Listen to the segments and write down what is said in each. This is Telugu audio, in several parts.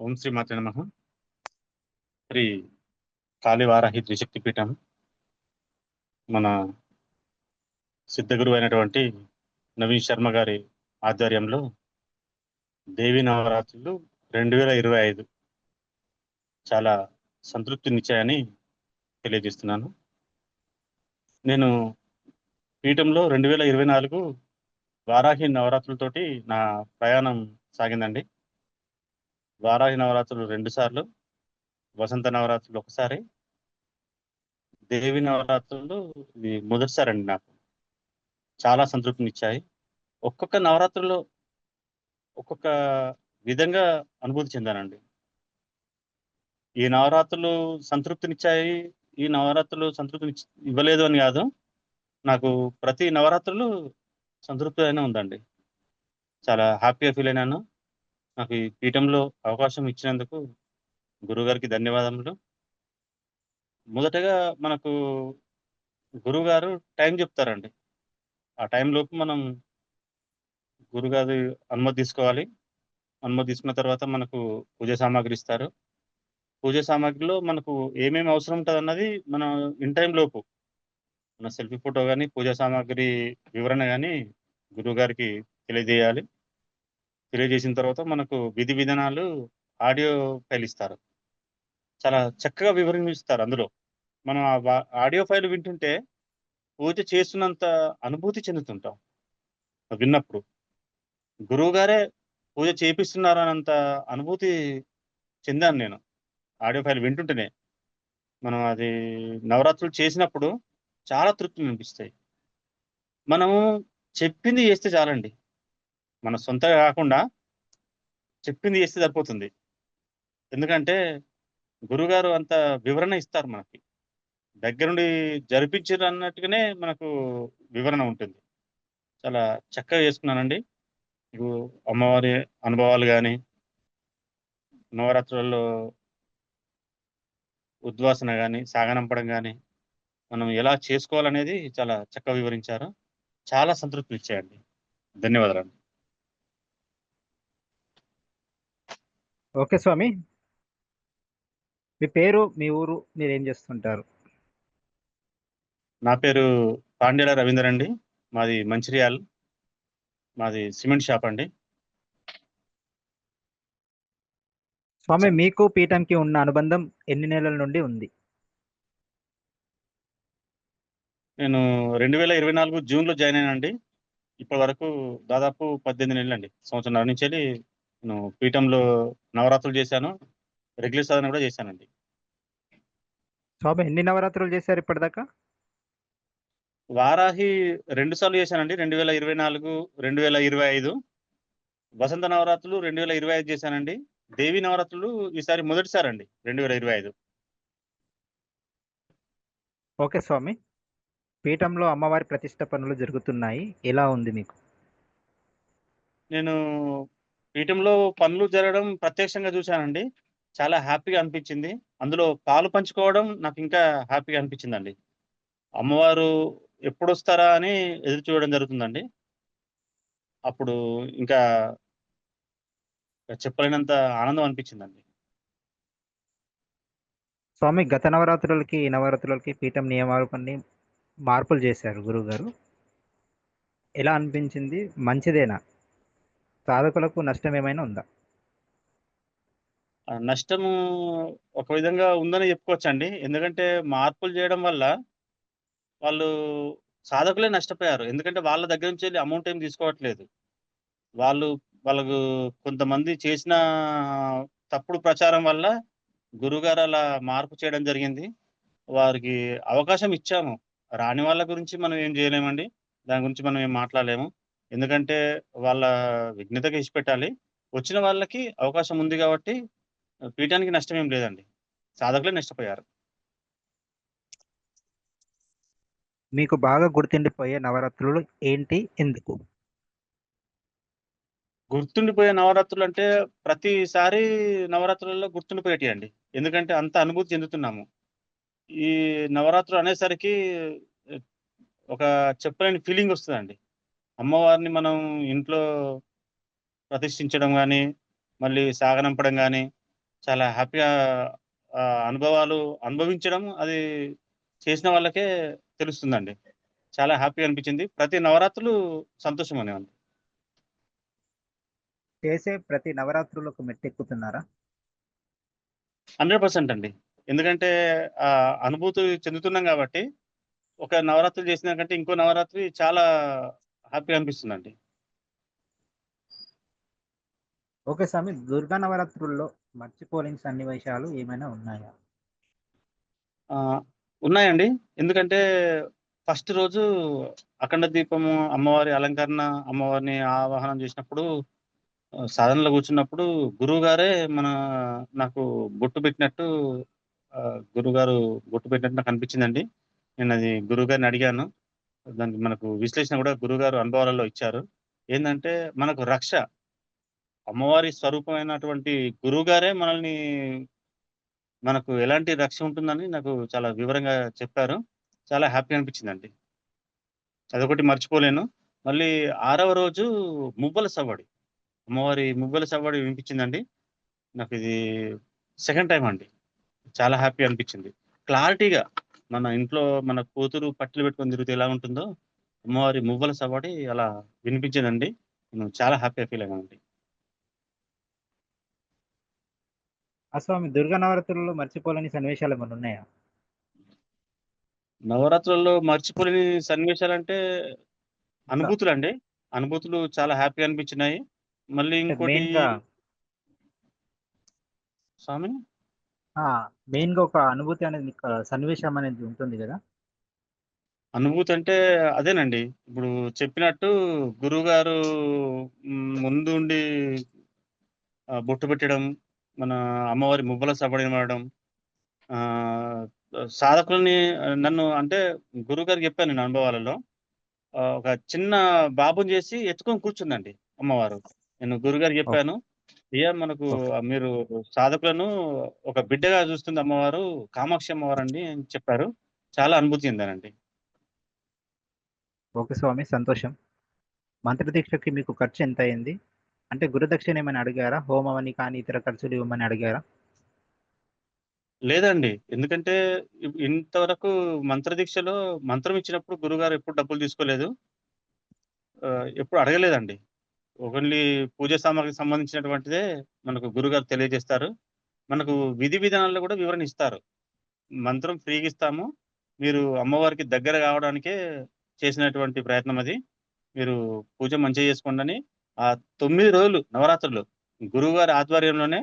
ఓం శ్రీ మాత నమ. శ్రీ కాళీవారాహి త్రిశక్తి పీఠం మన సిద్ధగురు అయినటువంటి నవీన్ శర్మ గారి ఆధ్వర్యంలో దేవి నవరాత్రులు రెండు వేల ఇరవై ఐదు చాలా సంతృప్తినిచ్చాయని తెలియజేస్తున్నాను. నేను పీఠంలో రెండు వేల ఇరవై నాలుగు వారాహి నవరాత్రులతోటి నా ప్రయాణం సాగిందండి. వారాహి నవరాత్రులు రెండు సార్లు వసంత నవరాత్రులు ఒకసారి దేవి నవరాత్రులు ఇది మొదటిసారి అండి నాకు. చాలా సంతృప్తినిచ్చాయి. ఒక్కొక్క నవరాత్రులు ఒక్కొక్క విధంగా అనుభూతి చెందానండి. ఈ నవరాత్రులు సంతృప్తినిచ్చాయి ఈ నవరాత్రులు సంతృప్తిని ఇవ్వలేదు అని కాదు. నాకు ప్రతి నవరాత్రులు సంతృప్తి అయినా ఉందండి. చాలా హ్యాపీగా ఫీల్ అయినాను. నాకు ఈ పీఠంలో అవకాశం ఇచ్చినందుకు గురుగారికి ధన్యవాదములు. మొదటగా మనకు గురుగారు టైం చెప్తారండి. ఆ టైంలోపు మనం గురుగారి అనుమతి తీసుకోవాలి. అనుమతి తీసుకున్న తర్వాత మనకు పూజ సామాగ్రి ఇస్తారు. పూజ సామాగ్రిలో మనకు ఏమేమి అవసరం ఉంటుంది అన్నది మనం ఇన్ టైం లోపు. మన సెల్ఫీ ఫోటో కానీ పూజా సామాగ్రి వివరణ కానీ గురువుగారికి తెలియజేయాలి. తెలియజేసిన తర్వాత మనకు విధి విధానాలు ఆడియో ఫైల్ ఇస్తారు. చాలా చక్కగా వివరణిస్తారు అందులో. మనం ఆ ఆడియో ఫైల్ వింటుంటే పూజ చేస్తున్నంత అనుభూతి చెందుతుంటాం. విన్నప్పుడు. గురువు గారే పూజ చేపిస్తున్నారు అనుభూతి చెందాను నేను. ఆడియో ఫైల్ వింటుంటేనే మనం అది నవరాత్రులు చేసినప్పుడు చాలా తృప్తిని అనిపిస్తాయి. మనము చెప్పింది చేస్తే చాలండి. మన సొంతగా కాకుండా చెప్పింది చేస్తే సరిపోతుంది. ఎందుకంటే గురుగారు అంత వివరణ ఇస్తారు మనకి. దగ్గరుండి జరిపించారు అన్నట్టుగానే మనకు వివరణ ఉంటుంది. చాలా చక్కగా చేసుకున్నానండి. ఇప్పుడు అమ్మవారి అనుభవాలు కానీ నవరాత్రులలో ఉద్వాసన కానీ సాగనంపడం కానీ మనం ఎలా చేసుకోవాలనేది చాలా చక్కగా వివరించారు. చాలా సంతృప్తి ఇచ్చాయండి ధన్యవాదాలు ఓకే స్వామి. మీ పేరు మీ ఊరు మీరు ఏం చేస్తుంటారు? నా పేరు పాండ్యాల రవీందర్ అండి. మాది మంచిర్యాల్. మాది సిమెంట్ షాప్ అండి. స్వామి మీకు పీఠంకి ఉన్న అనుబంధం ఎన్ని నెలల నుండి ఉంది? నేను రెండు వేల ఇరవై నాలుగు జూన్లో జాయిన్ అయినండి ఇప్పటి వరకు దాదాపు పద్దెనిమిది నెలలు అండి సంవత్సరం నుంచి వెళ్ళి నేను పీఠంలో నవరాత్రులు చేశాను. రెగ్యులర్ సాధన కూడా చేశానండి. స్వామి ఎన్ని నవరాత్రులు చేశారు ఇప్పటిదాకా? వారాహి రెండు సార్లు చేశానండి. రెండు వేల ఇరవై నాలుగు రెండు వేల ఇరవై ఐదు. వసంత నవరాత్రులు రెండు వేల ఇరవై ఐదు చేశానండి. దేవి నవరాత్రులు ఈసారి మొదటిసారి అండి రెండు వేల ఇరవై ఐదు. ఓకే స్వామి. పీఠంలో అమ్మవారి ప్రతిష్ట పనులు జరుగుతున్నాయి. ఎలా ఉంది మీకు? నేను పీఠంలో పనులు జరగడం ప్రత్యక్షంగా చూశానండి. చాలా హ్యాపీగా అనిపించింది. అందులో పాలు పంచుకోవడం నాకు ఇంకా హ్యాపీగా అనిపించిందండి. అమ్మవారు ఎప్పుడు వస్తారా అని ఎదురు చూడడం జరుగుతుందండి. అప్పుడు ఇంకా చెప్పలేనంత ఆనందం అనిపించిందండి. స్వామి గత నవరాత్రులకి ఈ నవరాత్రులకి పీఠం నియమాలు కొన్ని మార్పులు చేశారు గురువు గారు ఎలా అనిపించింది? మంచిదేనా? సాధకులకు నష్టం ఏమైనా ఉందా? నష్టము ఒక విధంగా ఉందని చెప్పుకోవచ్చండి. ఎందుకంటే మార్పులు చేయడం వల్ల వాళ్ళు సాధకులే నష్టపోయారు. ఎందుకంటే వాళ్ళ దగ్గర నుంచి వెళ్ళి అమౌంట్ ఏం తీసుకోవట్లేదు. వాళ్ళు వాళ్ళకు కొంతమంది చేసిన తప్పుడు ప్రచారం వల్ల గురుగారు అలా మార్పు చేయడం జరిగింది. వారికి అవకాశం ఇచ్చాము. రాని వాళ్ళ గురించి మనం ఏం చేయలేమండి. దాని గురించి మనం ఏం మాట్లాడలేము. ఎందుకంటే వాళ్ళ విఘ్నతకి ఇచ్చిపెట్టాలి వచ్చిన వాళ్ళకి అవకాశం ఉంది కాబట్టి పీఠానికి నష్టం ఏం లేదండి. సాధకులే నష్టపోయారు. మీకు బాగా గుర్తుండిపోయే నవరాత్రులు ఏంటి? ఎందుకు? గుర్తుండిపోయే నవరాత్రులు అంటే ప్రతిసారి నవరాత్రులలో గుర్తుండిపోయేటియండి. ఎందుకంటే అంత అనుభూతి చెందుతున్నాము. ఈ నవరాత్రులు అనేసరికి ఒక చెప్పలేని ఫీలింగ్ వస్తుందండి అమ్మవారిని మనం ఇంట్లో ప్రతిష్ఠించడం కానీ మళ్ళీ సాగనంపడం కానీ చాలా హ్యాపీగా అనుభవాలు అనుభవించడం అది చేసిన వాళ్ళకే తెలుస్తుందండి. చాలా హ్యాపీగా అనిపించింది. ప్రతి నవరాత్రులు సంతోషం ఉంది. చేసే ప్రతి నవరాత్రులు ఒక మెట్టెక్కుతున్నారా? 100% అండి. ఎందుకంటే అనుభూతి చెందుతున్నాం గాబట్టి, ఒక నవరాత్రి చేసిన కంటే ఇంకో నవరాత్రి చాలా హ్యాపీగా అనిపిస్తుందండి. ఓకే స్వామి. దుర్గా నవరాత్రుల్లో మర్చిపోలేని సన్నివేశాలు ఏమైనా ఉన్నాయా? ఉన్నాయండి. ఎందుకంటే ఫస్ట్ రోజు అఖండ దీపము అమ్మవారి అలంకరణ, అమ్మవారిని ఆవాహనం చేసినప్పుడు సాధనలో కూర్చున్నప్పుడు గురువు గారే మన నాకు బొట్టు పెట్టినట్టు గురుగారు గురువుగారు బొట్టు పెట్టినట్టు నాకు అనిపించిందండి. నేనది గురువుగారిని అడిగాను. దానికి మనకు విశ్లేషణ కూడా గురుగారు అనుభవాలలో ఇచ్చారు. ఏంటంటే మనకు రక్ష. అమ్మవారి స్వరూపమైనటువంటి గురువుగారే మనల్ని మనకు ఎలాంటి రక్ష ఉంటుందని నాకు చాలా వివరంగా చెప్పారు. చాలా హ్యాపీ అనిపించిందండి. అదొకటి మర్చిపోలేను. మళ్ళీ ఆరవ రోజు మువ్వల సవ్వడి. అమ్మవారి మువ్వల సవ్వడి వినిపించిందండి. నాకిది సెకండ్ టైమ్ అండి. చాలా హ్యాపీ అనిపించింది. క్లారిటీగా మన ఇంట్లో మన కూతురు పట్టీలు పెట్టుకొని తిరిగితే ఎలా ఉంటుందో, అమ్మవారి మువ్వల సవ్వడి అలా వినిపించిందండి. నేను చాలా హ్యాపీగా ఫీల్ అయ్యానండి. ఆ స్వామి దుర్గా నవరాత్రుల్లో మర్చిపోలేని సన్నివేశాలేమన్నా ఉన్నాయా? నవరాత్రులలో మర్చిపోలేని సన్నివేశాలంటే ఇంకా అనుభూతులండి. అనుభూతులు చాలా హ్యాపీగా అనిపించినాయి. మళ్ళీ ఇంకోటి స్వామి? ఆ! మెయిన్‌గా ఒక అనుభూతి అనేది సన్నివేశం అనేది ఉంటుంది గదా! అనుభూతి అంటే అదేనండి. ఇప్పుడు చెప్పినట్టు గురువుగారు హ్మ్, ముందుండి ఆహ్, బొట్టు పెట్టడం, మన అమ్మవారి వినడం, ఆహ్, సాధకులని నన్ను అంటే గురువుగారికి చెప్పాను నేను అనుభవాలలో. ఒక చిన్న బాబుని చేసి ఎత్తుకొని కూర్చుందండి అమ్మవారు. నేను గురువుగారికి ఓకే. చెప్పాను. అయ్యా మనకు. మీరు సాధకులను ఒక బిడ్డగా చూస్తుంది అమ్మవారు, కామాక్షి అమ్మవారండి అని చెప్పారు. చాలా అనుభూతి చెందానండి. ఓకే స్వామి. సంతోషం. మంత్రదీక్షకి మీకు ఖర్చు ఎంతయింది? అంటే గురుదక్షిణ ఏమైనా అడిగారా? హోమం అని కానీ, ఇతర ఖర్చులు ఇవ్వమని అడిగారా? లేదండి. ఎందుకంటే ఇంతవరకు మంత్రదీక్షలో మంత్రం ఇచ్చినప్పుడు గురువుగారు ఎప్పుడు డబ్బులు తీసుకోలేదు. ఎప్పుడు అడగలేదండి. ఓన్లీ పూజ సామాగ్రికి సంబంధించినటువంటిదే మనకు గురుగారు తెలియజేస్తారు. మనకు విధి విధానాల్లో కూడా వివరణ ఇస్తారు. మంత్రం ఫ్రీగా ఇస్తాము. మీరు అమ్మవారికి దగ్గర కావడానికే చేసినటువంటి ప్రయత్నం అది. మీరు పూజ మంచిగా చేసుకోండని ఆ తొమ్మిది రోజులు నవరాత్రులు గురువుగారి ఆధ్వర్యంలోనే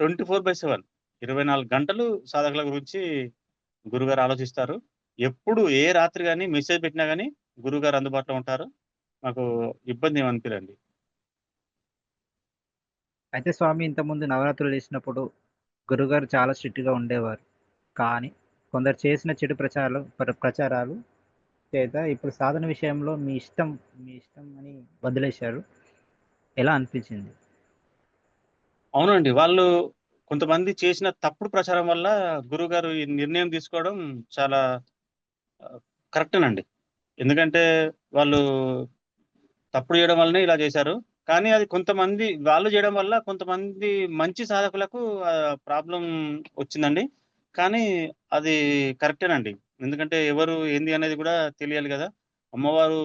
24/7 24 గంటలు సాధకుల గురించి గురుగారు ఆలోచిస్తారు. ఎప్పుడు ఏ రాత్రి కానీ మెసేజ్ పెట్టినా కానీ గురువుగారు అందుబాటులో ఉంటారు. మాకు ఇబ్బంది ఏమి అయితే స్వామి ఇంతకుముందు నవరాత్రులు చేసినప్పుడు గురుగారు చాలా స్ట్రిక్ట్‌గా ఉండేవారు. కానీ కొందరు చేసిన చెడు ప్రచారాలు ప్ర ప్రచారాలు చేత ఇప్పుడు సాధన విషయంలో మీ ఇష్టం, మీ ఇష్టం అని వదిలేశారు. ఎలా అనిపించింది? అవునండి. వాళ్ళు కొంతమంది చేసిన తప్పుడు ప్రచారం వల్ల గురుగారు ఈ నిర్ణయం తీసుకోవడం చాలా ఆహ్, కరెక్టేనండి. ఎందుకంటే వాళ్ళు తప్పుడు చేయడం వల్లనే ఇలా చేశారు. కానీ అది కొంతమంది వాళ్ళు చేయడం వల్ల కొంతమంది మంచి సాధకులకు ప్రాబ్లం వచ్చిందండి. కానీ అది కరెక్టేనండి. ఎందుకంటే ఎవరు ఏంది అనేది కూడా తెలియాలి కదా అమ్మవారు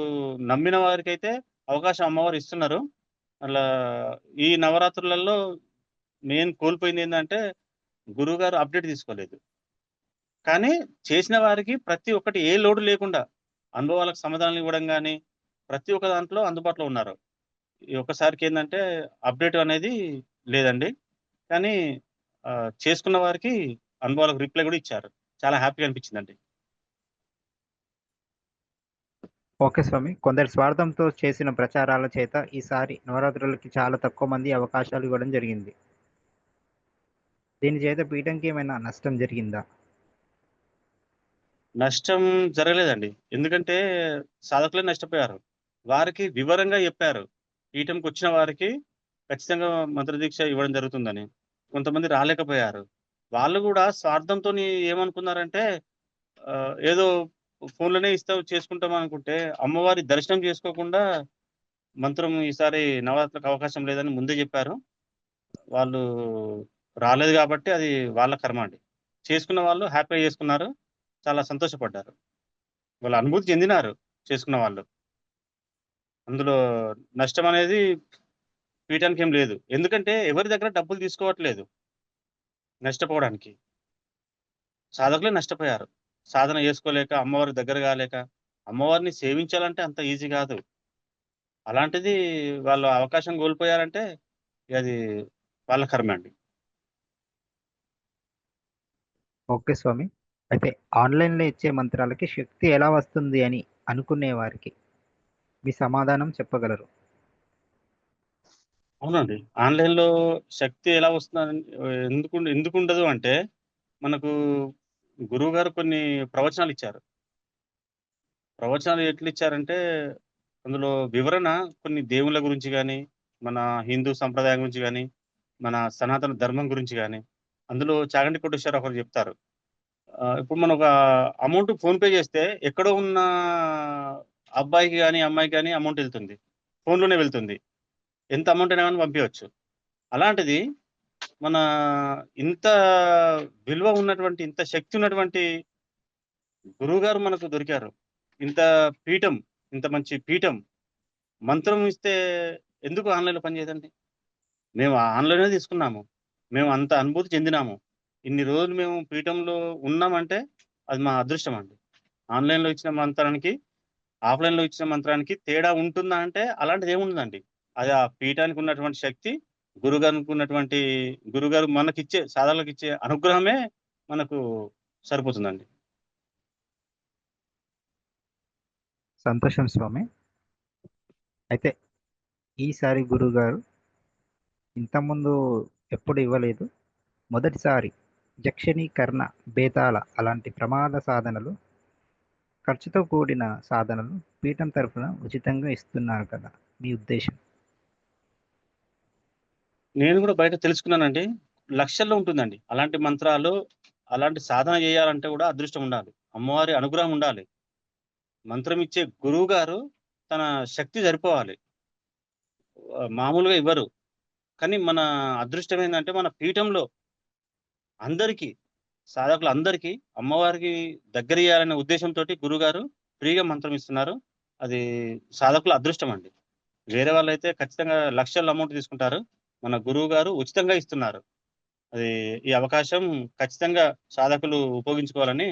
నమ్మిన వారికైతే అవకాశం అమ్మవారు ఇస్తున్నారు. అలా ఈ నవరాత్రులలో మెయిన్ కోల్పోయింది ఏంటంటే గురువుగారు అప్‌డేట్ తీసుకోలేదు. కానీ చేసిన వారికి ప్రతి ఒక్కటి ఏ లోటు లేకుండా అనుభవాలకు సమాధానాలు ఇవ్వడం కానీ ప్రతి ఒక్క దాంట్లో అందుబాటులో ఉన్నారు. ఈ ఒక్కసారికి ఏందంటే అప్‌డేట్ అనేది లేదండి. కానీ చేసుకున్న వారికి అనుభవాలకు రిప్లై కూడా ఇచ్చారు. చాలా హ్యాపీగా అనిపించిందండి. ఓకే స్వామి. కొందరి స్వార్థంతో చేసిన ప్రచారాల చేత ఈసారి నవరాత్రులకి చాలా తక్కువ మంది అవకాశాలు ఇవ్వడం జరిగింది. దీని చేత పీఠంకి ఏమైనా నష్టం జరిగిందా? నష్టం జరగలేదండి. ఎందుకంటే సాధకులే నష్టపోయారు. వారికి వివరంగా చెప్పారు. పీఠంకొచ్చిన వారికి ఖచ్చితంగా మంత్రదీక్ష ఇవ్వడం జరుగుతుందని. కొంతమంది రాలేకపోయారు. వాళ్ళు కూడా స్వార్థంతోని ఏమనుకున్నారంటే ఏదో ఫోన్‌లోనే ఇస్తాం చేసుకుంటాం అనుకుంటే, అమ్మవారి దర్శనం చేసుకోకుండా మంత్రం ఈసారి నవరాత్రులకు అవకాశం లేదని ముందే చెప్పారు వాళ్ళు రాలేదు కాబట్టి అది వాళ్ళ కర్మ అండి. చేసుకున్న వాళ్ళు హ్యాపీగా చేసుకున్నారు. చాలా సంతోషపడ్డారు. వాళ్ళ అనుభూతి చెందినారు చేసుకున్న వాళ్ళు. అందులో నష్టం అనేది పీఠానికేం లేదు. ఎందుకంటే ఎవరి దగ్గర డబ్బులు తీసుకోవట్లేదు. నష్టపోవడానికి. సాధకులే నష్టపోయారు. సాధన చేసుకోలేక, అమ్మవారి దగ్గర కాలేక అమ్మవారిని సేవించాలంటే అంత ఈజీ కాదు అలాంటిది వాళ్ళు అవకాశం కోల్పోయారంటే అది వాళ్ళ కర్మ అండి. ఓకే స్వామి. అయితే ఆన్‌లైన్‌లో ఇచ్చే మంత్రాలకి శక్తి ఎలా వస్తుంది అని అనుకునే వారికి మీ సమాధానం చెప్పగలరు? అవునండి. ఆన్‌లైన్‌లో శక్తి ఎలా వస్తుందని ఎందుకు ఎందుకుండదు అంటే, మనకు గురువు గారు కొన్ని ప్రవచనాలు ఇచ్చారు ప్రవచనాలు ఎట్లిచ్చారంటే, అందులో వివరణ కొన్ని దేవుళ్ళ గురించి కానీ మన హిందూ సంప్రదాయం గురించి కానీ మన సనాతన ధర్మం గురించి కానీ అందులో చాగంటి కోటేశ్వరరావు ఒకరు చెప్తారు ఇప్పుడు మనం ఒక అమౌంట్ ఫోన్‌పే చేస్తే ఎక్కడో ఉన్న అబ్బాయికి కానీ అమ్మాయికి కానీ అమౌంట్ వెళ్తుంది ఫోన్‌లోనే వెళ్తుంది. ఎంత అమౌంట్ అయినా కానీ పంపించవచ్చు అలాంటిది మన ఇంత విలువ ఉన్నటువంటి, ఇంత శక్తి ఉన్నటువంటి గురువుగారు మనకు దొరికారు. ఇంత పీఠం, ఇంత మంచి పీఠం. మంత్రం ఇస్తే ఎందుకు ఆన్‌లైన్‌లో పనిచేయదండి? మేము ఆన్లైన్లో తీసుకున్నాము. మేము అంత అనుభూతి చెందినాము. ఇన్ని రోజులు మేము పీఠంలో ఉన్నామంటే అది మా అదృష్టం అండి. ఆన్‌లైన్‌లో ఇచ్చిన మంత్రానికి, ఆఫ్‌లైన్‌లో ఇచ్చిన మంత్రానికి తేడా ఉంటుందా అంటే అలాంటిది ఏముండదండి అది ఆ పీఠానికి ఉన్నటువంటి శక్తి, గురుగారికి ఉన్నటువంటి గురుగారు మనకిచ్చే ఇచ్చే అనుగ్రహమే మనకు సరిపోతుందండి. సంతోషం స్వామి. అయితే ఈసారి గురువుగారు ఇంతకుముందు ఎప్పుడు ఇవ్వలేదు. మొదటిసారి జక్షణీకరణ బేతాల బేతాళ అలాంటి ప్రమాద సాధనలు ఖర్చుతో కూడిన సాధనలు పీఠం తరఫున ఉచితంగా ఇస్తున్నారు కదా! మీ ఉద్దేశం? నేను కూడా బయట తెలుసుకున్నానండి. లక్షల్లో ఉంటుందండి. అలాంటి మంత్రాలు, అలాంటి సాధన చేయాలంటే కూడా అదృష్టం ఉండాలి. అమ్మవారి అనుగ్రహం ఉండాలి. మంత్రం ఇచ్చే గురువు గారు తన శక్తి సరిపోవాలి. మామూలుగా ఇవ్వరు. కానీ మన అదృష్టం ఏంటంటే మన పీఠంలో అందరికీ సాధకులు అందరికీ అమ్మవారికి దగ్గరియ్యాలనే ఉద్దేశంతో గురుగారు ఫ్రీగా మంత్రం ఇస్తున్నారు. అది సాధకుల అదృష్టం అండి. వేరే అయితే ఖచ్చితంగా లక్షల అమౌంట్ తీసుకుంటారు. మన గురువు గారు ఉచితంగా ఇస్తున్నారు. అది ఈ అవకాశం ఖచ్చితంగా సాధకులు ఉపయోగించుకోవాలని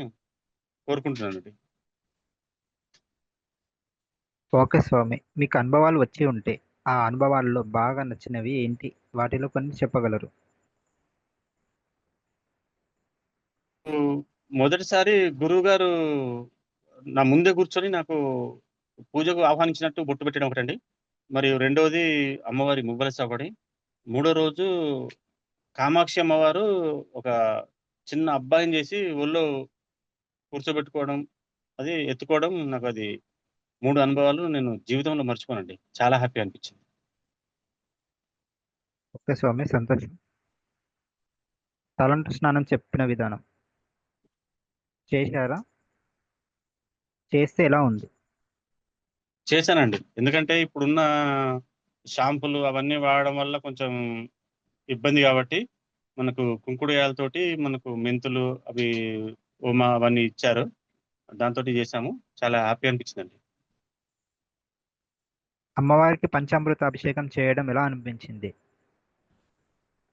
కోరుకుంటున్నానండి. ఓకే స్వామి. మీకు అనుభవాలు వచ్చి ఉంటే, ఆ అనుభవాల్లో బాగా నచ్చినవి ఏంటి? వాటిలో కొన్ని చెప్పగలరు? మొదటిసారి గురువు గారు నా ముందే కూర్చొని నాకు పూజకు ఆహ్వానించినట్టు బొట్టు పెట్టడం ఒకటండి. మరియు రెండవది అమ్మవారి మువ్వల సవడి. మూడో రోజు కామాక్షి అమ్మవారు ఒక చిన్న అబ్బాయిని చేసి ఒళ్ళో కూర్చోబెట్టుకోవడం, అది ఎత్తుకోవడం నాకు అది మూడు అనుభవాలు నేను జీవితంలో మర్చిపోనండి. చాలా హ్యాపీ అనిపించింది. ఓకే స్వామి. సంతోషం. తలంటు స్నానం చెప్పిన విధానం. చేశారా? చేస్తే ఎలా ఉంది? చేశానండి. ఎందుకంటే ఇప్పుడున్న షాంపూలు అవన్నీ వాడడం వల్ల కొంచెం ఇబ్బంది గాబట్టి, మనకు కుంకుడుగాయలతోటి మనకు మెంతులు అవి ఓమ అవన్నీ ఇచ్చారు. దాంతోటి జేశాము. చాలా హ్యాపీ అనిపించిందండి. అమ్మవారికి పంచామృత అభిషేకం చేయడం ఎలా అనిపించింది?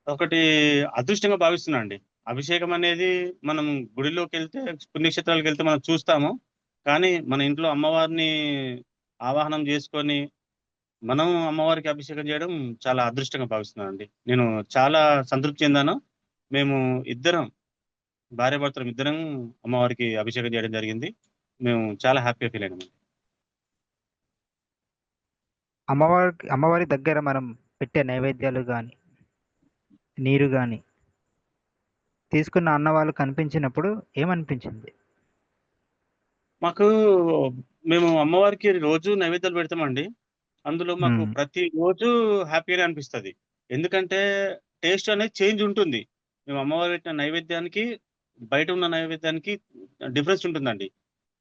ఒకటి అదృష్టంగా భావిస్తున్నా అండి. అభిషేకం అనేది మనం గుడిలోకి వెళ్తే పుణ్యక్షేత్రాలకు వెళ్తే మనం చూస్తాము. కానీ మన ఇంట్లో అమ్మవారిని ఆవాహనం చేసుకొని మనం అమ్మవారికి అభిషేకం చేయడం చాలా అదృష్టంగా భావిస్తున్నానండి. నేను చాలా సంతృప్తి చెందాను. మేము ఇద్దరం భార్యాభర్తలం ఇద్దరం అమ్మవారికి అభిషేకం చేయడం జరిగింది. మేము చాలా హ్యాపీగా ఫీల్ అయినాం అమ్మవారికి అమ్మవారి దగ్గర మనం పెట్టే నైవేద్యాలు కానీ నీరు కానీ తీసుకున్న అన్నవాళ్ళు కనిపించినప్పుడు ఏమనిపించింది? మాకు మేము అమ్మవారికి రోజు నైవేద్యాలు పెడతామండి. అందులో మాకు హ్మ్. ప్రతిరోజు హ్యాపీగానే అనిపిస్తది. ఎందుకంటే టేస్ట్ అనేది చేంజ్ ఉంటుంది. మేము అమ్మవారు పెట్టిన నైవేద్యానికి, బయట ఉన్న నైవేద్యానికి డిఫరెన్స్ ఉంటుందండి.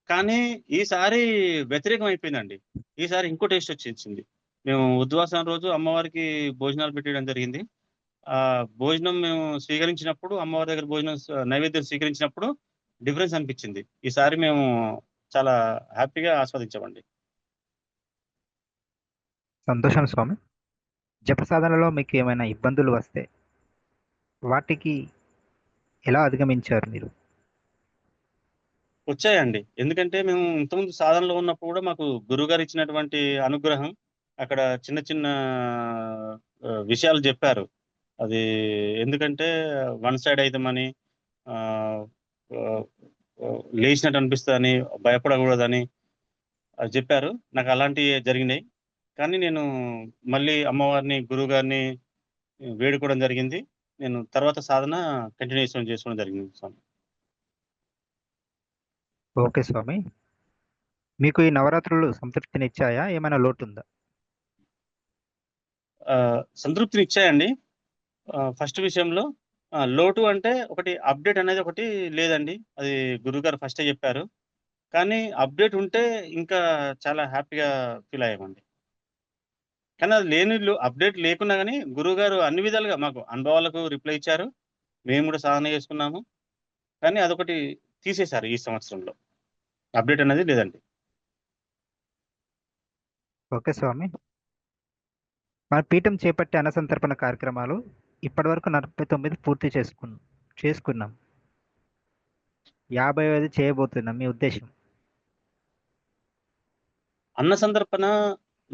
కానీ ఈసారి వ్యతిరేకం అయిపోయిందండి. ఈసారి ఇంకో టేస్ట్ వచ్చేసింది. మేము ఉద్వాసన రోజు అమ్మవారికి భోజనాలు పెట్టేయడం జరిగింది. భోజనం మేము స్వీకరించినప్పుడు అమ్మవారి దగ్గర భోజనం నైవేద్యం స్వీకరించినప్పుడు డిఫరెన్స్ అనిపించింది. ఈసారి మేము చాలా హ్యాపీగా ఆస్వాదించామండి. సంతోషం స్వామి. జప సాధనలో మీకు ఏమైనా ఇబ్బందులు వస్తే వాటికి ఎలా అధిగమించారు మీరు? వచ్చాయండి. ఎందుకంటే మేము ఇంతకుముందు సాధనలో ఉన్నప్పుడు కూడా మాకు గురువుగారు ఇచ్చినటువంటి అనుగ్రహం అక్కడ చిన్న చిన్న విషయాలు చెప్పారు. అది ఎందుకంటే వన్ సైడ్ ఆహ్, లేచినట్టు అనిపిస్తదని, భయపడకూడదని అది చెప్పారు. నాకు అలాంటియే జరిగినాయి. కానీ నేను మళ్ళీ అమ్మవారిని, గురువుగారిని వేడుకోవడం జరిగింది. నేను తర్వాత సాధన కంటిన్యూయేషన్ చేసుకోవడం జరిగింది స్వామి. ఓకే స్వామి. మీకు ఈ నవరాత్రులు సంతృప్తినిచ్చాయా? ఏమైనా లోటుందా? ఆహ్, సంతృప్తినిచ్చాయండి. ఫస్ట్ విషయంలో లోటు అంటే ఒకటి అప్‌డేట్ అనేది ఒకటి లేదండి. అది గురువుగారు ఫస్టే చెప్పారు. కానీ అప్‌డేట్ ఉంటే ఇంకా చాలా హ్యాపీగా ఫీల్ అయ్యామండి. కానీ అది లేని అప్‌డేట్ లేకున్నా కానీ గురువుగారు అన్ని విధాలుగా మాకు అనుభవాలకు రిప్లై ఇచ్చారు. మేము కూడా సాధన చేసుకున్నాము. కానీ అదొకటి తీసేశారు ఈ సంవత్సరంలో. అప్‌డేట్ అనేది లేదండి. ఓకే స్వామి. మన పీఠం చేపట్టే అన్నసంతర్పణ కార్యక్రమాలు ఇప్పటివరకు 49 పూర్తి చేసుకున్నాం చేసుకున్నాం. 55 చేయబోతున్నాం. మీ ఉద్దేశం? అన్న సందర్భన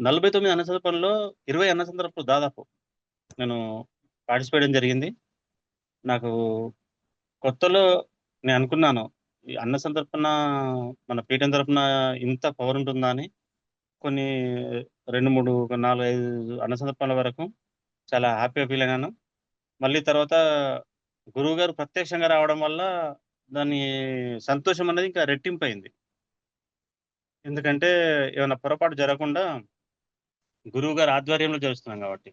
నలభై తొమ్మిది అన్న సందర్పణలో ఇరవై అన్న సందర్పణలు దాదాపు నేను పార్టిసిపేట్ చేయడం జరిగింది. నాకు కొత్తలో నేను అనుకున్నాను. ఈ అన్న సందర్పణ మన పీఠం తరపున ఇంత పవర్ ఉంటుందా అని. కొన్ని రెండు మూడు నాలుగు ఐదు అన్న సందర్పణల వరకు చాలా హ్యాపీగా ఫీల్ అయినాను. మళ్ళీ తర్వాత గురువు గారు ప్రత్యక్షంగా రావడం వల్ల దాని సంతోషం అనేది ఇంకా రెట్టింపయింది. ఎందుకంటే ఏమైనా పొరపాటు జరగకుండా గురువు గారు ఆధ్వర్యంలో జరుగుతున్నాం కాబట్టి.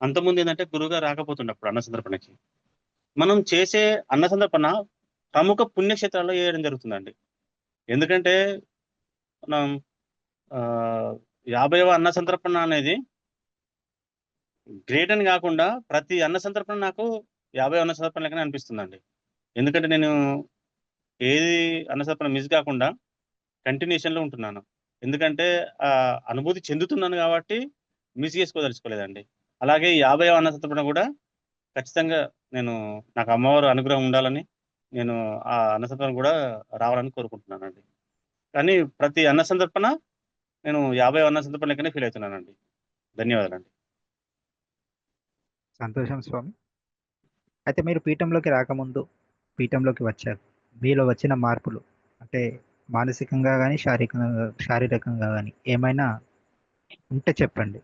అంతకుముందు గురువు గారు రాకపోతుండే అప్పుడు అన్నసందర్పణకి మనం చేసే అన్నసందర్పణ ప్రముఖ పుణ్యక్షేత్రాల్లో చేయడం జరుగుతుందండి. ఎందుకంటే మనం యాభైవ 50వ అన్న అనేది గ్రేట్ అని కాకుండా ప్రతి అన్న సందర్భం నాకు 50 అన్న సందర్భం లెక్కనే అనిపిస్తుందండి. ఎందుకంటే నేను ఏది అన్న సందర్భం మిస్ కాకుండా కంటిన్యూషన్లో ఉంటున్నాను. ఎందుకంటే ఆ అనుభూతి చెందుతున్నాను కాబట్టి మిస్ చేసుకోదలుచుకోలేదండి. అలాగే 50వ అన్న సందర్భం కూడా ఖచ్చితంగా నేను నాకు అమ్మవారు అనుగ్రహం ఉండాలని నేను ఆ అన్న సందర్భం కూడా రావాలని కోరుకుంటున్నానండి. కానీ ప్రతి అన్న సంతర్పణ నేను 50వ అన్న సంతర్పణ లెక్కనే ఫీల్ అవుతున్నానండి. ధన్యవాదాలండి. సంతోషం స్వామి. అయితే మీరు పీఠంలోకి రాకముందు, పీఠంలోకి వచ్చారు మీలో వచ్చిన మార్పులు అంటే మానసికంగా కానీ శారీరకంగా శారీరకంగా కానీ ఏమైనా ఉంటే చెప్పండి?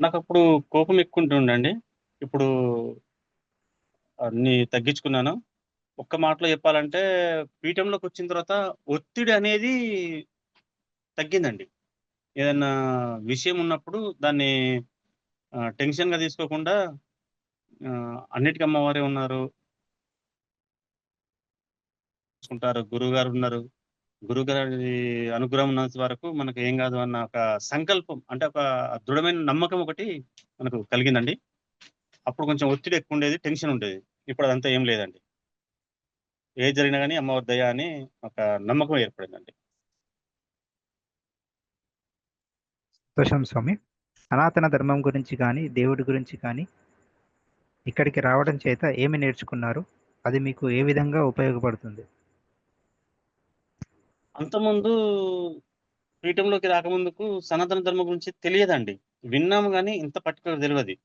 నాకు అప్పుడు కోపం ఎక్కువుంటుండండి. ఇప్పుడు అన్ని తగ్గించుకున్నాను. ఒక్క మాటలో చెప్పాలంటే పీఠంలోకి వచ్చిన తర్వాత ఒత్తిడి అనేది తగ్గిందండి. ఏదన్నా విషయం ఉన్నప్పుడు దాన్ని టెన్షన్‌గా తీసుకోకుండా అన్నిటికీ అమ్మవారే ఉన్నారు. చూసుకుంటారు. గురువుగారు ఉన్నారు. గురువుగారి అనుగ్రహం ఉన్నంత వరకు మనకు ఏం కాదు అన్న ఒక సంకల్పం అంటే ఒక దృఢమైన నమ్మకం ఒకటి మనకు కలిగిందండి. అప్పుడు కొంచెం ఒత్తిడి ఎక్కువ ఉండేది టెన్షన్ ఉండేది. ఇప్పుడు అదంతా ఏం లేదండి. ఏది జరిగినా కానీ అమ్మవారి దయ అని ఒక నమ్మకం ఏర్పడిందండి. ప్రశాంత్ స్వామి. సనాతన ధర్మం గురించి కానీ దేవుడి గురించి కానీ ఇక్కడికి రావడం చేత ఏమి నేర్చుకున్నారు? అది మీకు ఏ విధంగా ఉపయోగపడుతుంది? అంతకుముందు పీఠంలోకి రాకముందుకు సనాతన ధర్మం గురించి తెలియదండి. విన్నాము కానీ ఇంత పర్టికులర్ తెలియదు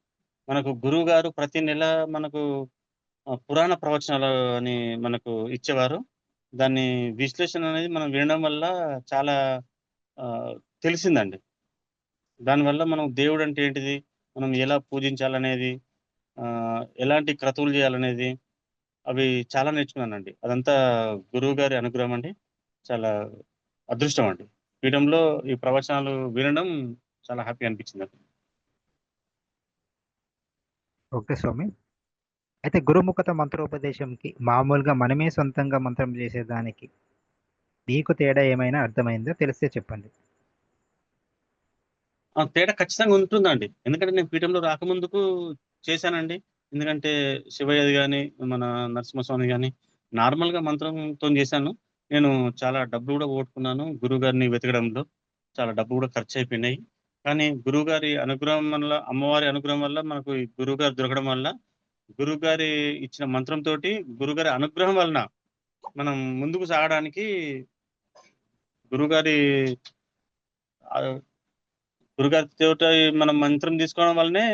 మనకు గురువు గారు ప్రతి నెల మనకు పురాణ ప్రవచనాలు అని మనకు ఇచ్చేవారు. దాన్ని విశ్లేషణ అనేది మనం వినడం వల్ల చాలా తెలిసిందండి. దానివల్ల మనం దేవుడు అంటే ఏంటిది? మనం ఎలా పూజించాలనేది, ఎలాంటి క్రతువులు చేయాలనేది అవి చాలా నేర్చుకున్నానండి. అదంతా గురువు గారి అనుగ్రహం అండి. చాలా అదృష్టం అండి. పీఠంలో ఈ ప్రవచనాలు వినడం చాలా హ్యాపీ అనిపించిందండి. ఓకే స్వామి. అయితే గురుముఖత మంత్రోపదేశంకి మామూలుగా మనమే సొంతంగా మంత్రం చేసేదానికి మీకు తేడా ఏమైనా అర్థమైందో తెలిస్తే చెప్పండి. ఆ! తేడా ఖచ్చితంగా ఉంటుందండి. ఎందుకంటే నేను పీఠంలో రాకముందుకు చేశానండి. ఎందుకంటే శివయ్యది కానీ మన నరసింహస్వామి కానీ నార్మల్‌గా మంత్రంతో చేశాను. నేను చాలా డబ్బులు కూడా పోగొట్టుకున్నాను. గురువుగారిని వెతకడంలో. చాలా డబ్బు ఖర్చు అయిపోయినాయి కానీ గురువుగారి అనుగ్రహం వల్ల, అమ్మవారి అనుగ్రహం వల్ల మనకు ఈ గురువుగారు దొరకడం వల్ల, గురువుగారి ఇచ్చిన మంత్రంతోటి, గురువుగారి అనుగ్రహం వలన మనం ముందుకు సాగడానికి గురువు గారి గురుగారితోటి మనం మంత్రం తీసుకోవడం వల్లనే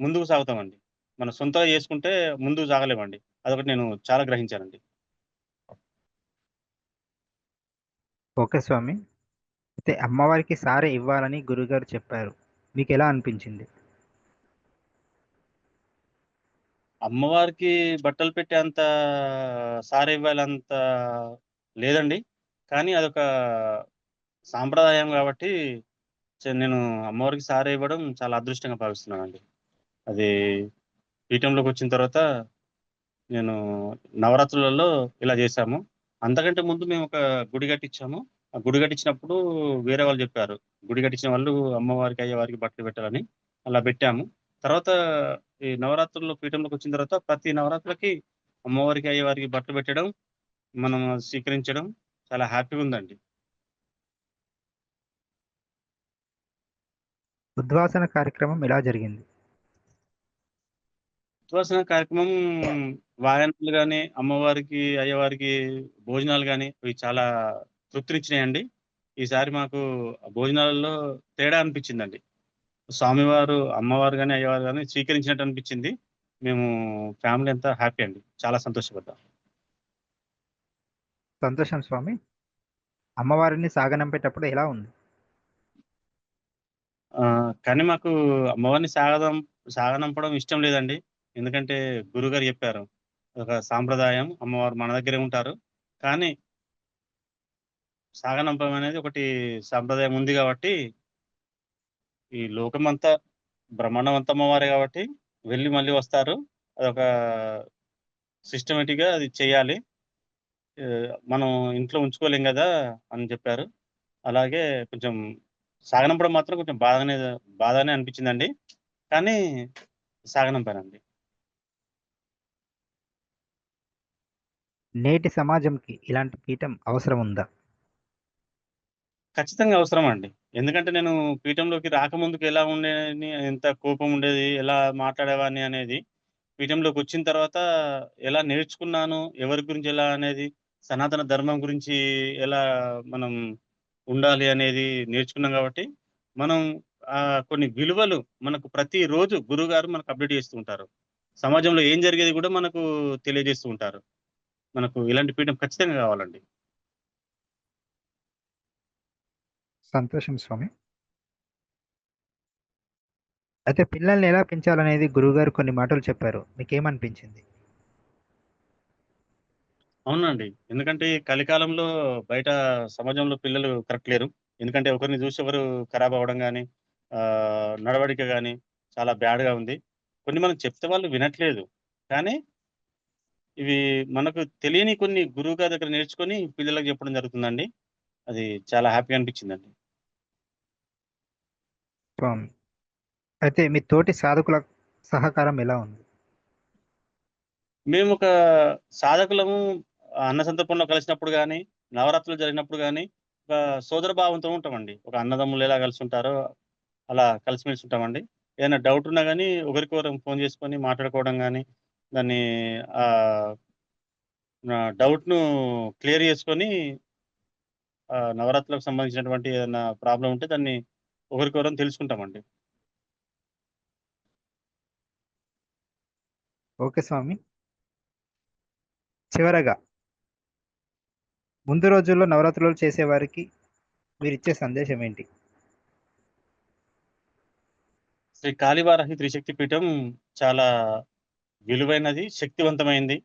ముందుకు సాగుతామండి. మనం సొంతంగా చేసుకుంటే ముందుకు సాగలేమండి. అదొకటి నేను చాలా గ్రహించానండి. ఓకే స్వామి. అయితే అమ్మవారికి సారె ఇవ్వాలని గురువుగారు చెప్పారు. మీకెలా అనిపించింది? అమ్మవారికి బట్టలు పెట్టే అంత సారె ఇవ్వాలంత లేదండి. కానీ అదొక సాంప్రదాయం గాబట్టి చ నేను అమ్మవారికి సారె ఇవ్వడం చాలా అదృష్టంగా భావిస్తున్నానండి. అది పీఠంలోకి వచ్చిన తర్వాత నేను నవరాత్రులలో ఇలా చేశాము. అంతకంటే ముందు మేము ఒక గుడి కట్టించాము. ఆ గుడి కట్టించినప్పుడు వేరే వాళ్ళు చెప్పారు. గుడి కట్టించిన వాళ్ళు అమ్మవారికి, అయ్యవారికి బట్టలు పెట్టాలని. అలా పెట్టాము. తర్వాత ఈ నవరాత్రుల్లో పీఠంలోకొచ్చిన తర్వాత ప్రతి నవరాత్రులకి అమ్మవారికి, అయ్యవారికి బట్టలు పెట్టడం, మనం స్వీకరించడం చాలా హ్యాపీగా ఉందండి ఉద్వాసన కార్యక్రమం ఎలా జరిగింది? ఉద్వాసన కార్యక్రమం వాయనాలు గాని, అమ్మవారికి, అయ్యవారికి భోజనాలు గాని ఇవి చాలా తృప్తినిచ్చినాయండి. ఈసారి మాకు భోజనాలలో తేడా అనిపించిందండి. స్వామివారు, అమ్మవారు గాని, అయ్యవారు గాని స్వీకరించినట్టు అనిపించింది. మేము ఫ్యామిలీ అంతా హ్యాపీ అండి. చాలా సంతోషపడ్డాం. సంతోషం స్వామి. అమ్మవారిని సాగనంపేటప్పుడు ఎలా ఉంది? కానీ మాకు అమ్మవారిని సాగదం సాగనంపడం ఇష్టం లేదండి. ఎందుకంటే గురుగారు చెప్పారు. ఒక సాంప్రదాయం అమ్మవారు మన దగ్గరే ఉంటారు. కానీ సాగనంపడం అనేది ఒకటి సాంప్రదాయం ఉంది కాబట్టి ఈ లోకమంతా అంతా అంతా అమ్మవారే కాబట్టి వెళ్ళి మళ్ళీ వస్తారు. అదొక సిస్టమేటిక్గా అది చేయాలి. మనం ఇంట్లో ఉంచుకోలేం కదా అని చెప్పారు. అలాగే కొంచెం సాగనంపడం మాత్రం కొంచెం బాధనే బాధనే అనిపించిందండి. కానీ సాగనంపానండి. నేటి సమాజంకి ఇలాంటి పీఠం అవసరం ఉందా? ఖచ్చితంగా అవసరమండి. ఎందుకంటే నేను పీఠంలోకి రాకముందుకు ఎలా ఉండేని, ఎంత కోపం ఉండేది, ఎలా మాట్లాడేవాడిని అనేది పీఠంలోకొచ్చిన తర్వాత ఎలా నేర్చుకున్నాను, ఎవరి గురించి ఎలా అనేది, సనాతన ధర్మం గురించి ఎలా మనం ఉండాలి అనేది నేర్చుకున్నాం కాబట్టి మనం కొన్ని విలువలు మనకు ప్రతిరోజు గురుగారు మనకు అప్‌డేట్ చేస్తూ ఉంటారు. సమాజంలో ఏం జరిగేది కూడా మనకు తెలియజేస్తూ ఉంటారు. మనకు ఇలాంటి పీఠం ఖచ్చితంగా కావాలండి. సంతోషం స్వామి. అయితే పిల్లల్ని ఎలా పెంచాలనేది గురువుగారు కొన్ని మాటలు చెప్పారు. మీకేమనిపించింది? అవునండి. ఎందుకంటే ఈ కలికాలంలో బయట సమాజంలో పిల్లలు కరెక్ట్ లేరు. ఎందుకంటే ఒకరిని చూసి ఒకరు ఖరాబ్ అవ్వడం గాని, ఆహ్, నడవడిక గాని చాలా బ్యాడ్‌గా ఉంది. కొన్ని మనం చెప్తే వాళ్ళు వినట్లేదు. కానీ ఇవి మనకు తెలియని కొన్ని గురువుగారి దగ్గర నేర్చుకొని పిల్లలకు చెప్పడం జరుగుతుందండి. అది చాలా హ్యాపీగా అనిపించిందండి. స్వామి. అయితే మీ తోటి సాధకుల సహకారం ఎలా ఉంది? మేమొక సాధకులము అన్న సందర్భంలో కలిసినప్పుడు కానీ నవరాత్రులు జరిగినప్పుడు కానీ ఒక సోదర భావంతో ఉంటామండి. ఒక అన్నదమ్ములు ఎలా కలిసి ఉంటారో అలా కలిసిమెలిసి ఉంటామండి. ఏదైనా డౌట్ ఉన్నా గాని ఒకరికొకరం ఫోన్ చేసుకొని మాట్లాడుకోవడం కానీ దాన్ని డౌట్‌ను క్లియర్ చేసుకొని నవరాత్రులకు సంబంధించినటువంటి ఏదైనా ప్రాబ్లమ్ ఉంటే దాన్ని ఒకరికొకరం తెలుసుకుంటామండి. ఓకే స్వామి. చివరగా ముందు రోజుల్లో నవరాత్రులు చేసేవారికి మీరిచ్చే సందేశం ఏంటి? శ్రీ కాళీవారాహి త్రిశక్తి పీఠం చాలా విలువైనది, శక్తివంతమైంది.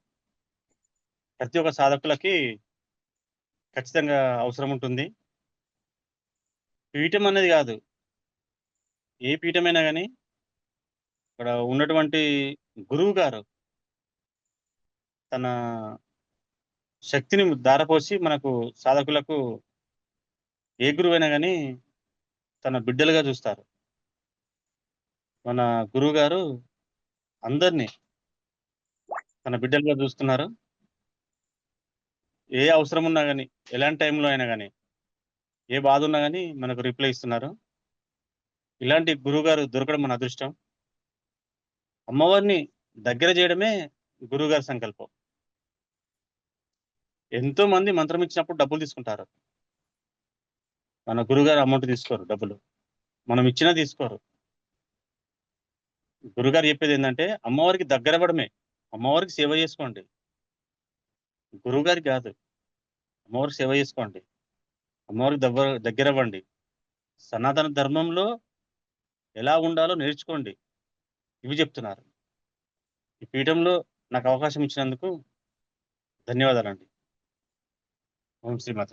ప్రతి ఒక్క సాధకులకి ఖచ్చితంగా అవసరం ఉంటుంది. పీఠం అనేది కాదు ఏ పీఠమైనా కానీ ఇక్కడ ఉన్నటువంటి గురువు గారు తన శక్తిని ధారపోసి మనకు సాధకులకు ఏ గురువైనా కానీ తన బిడ్డలుగా చూస్తారు. మన గురువు గారు అందరినీ తన బిడ్డలుగా చూస్తున్నారు. ఏ అవసరం ఉన్నా కానీ ఎలాంటి టైంలో అయినా కానీ ఏ బాధ ఉన్నా కానీ మనకు రిప్లై ఇస్తున్నారు. ఇలాంటి గురువుగారు దొరకడం మన అదృష్టం. అమ్మవారిని దగ్గర చేయడమే గురువుగారి సంకల్పం. ఎంతో మంది మంత్రం ఇచ్చినప్పుడు డబ్బులు తీసుకుంటారు. మన గురుగారు అమౌంట్ తీసుకోరు డబ్బులు. మనం ఇచ్చినా తీసుకోరు. గురుగారు చెప్పేది ఏంటంటే అమ్మవారికి దగ్గర పడమే. అమ్మవారికి సేవ చేసుకోండి. గురువుగారికి కాదు. అమ్మవారికి సేవ చేసుకోండి. అమ్మవారికి దగ్గర దగ్గర అవ్వండి. సనాతన ధర్మంలో ఎలా ఉండాలో నేర్చుకోండి. ఇవి చెప్తున్నారు. ఈ పీఠంలో నాకు అవకాశం ఇచ్చినందుకు ధన్యవాదాలండి. ఓం శ్రీమాత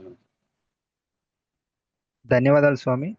ధన్యవాదాలు స్వామి.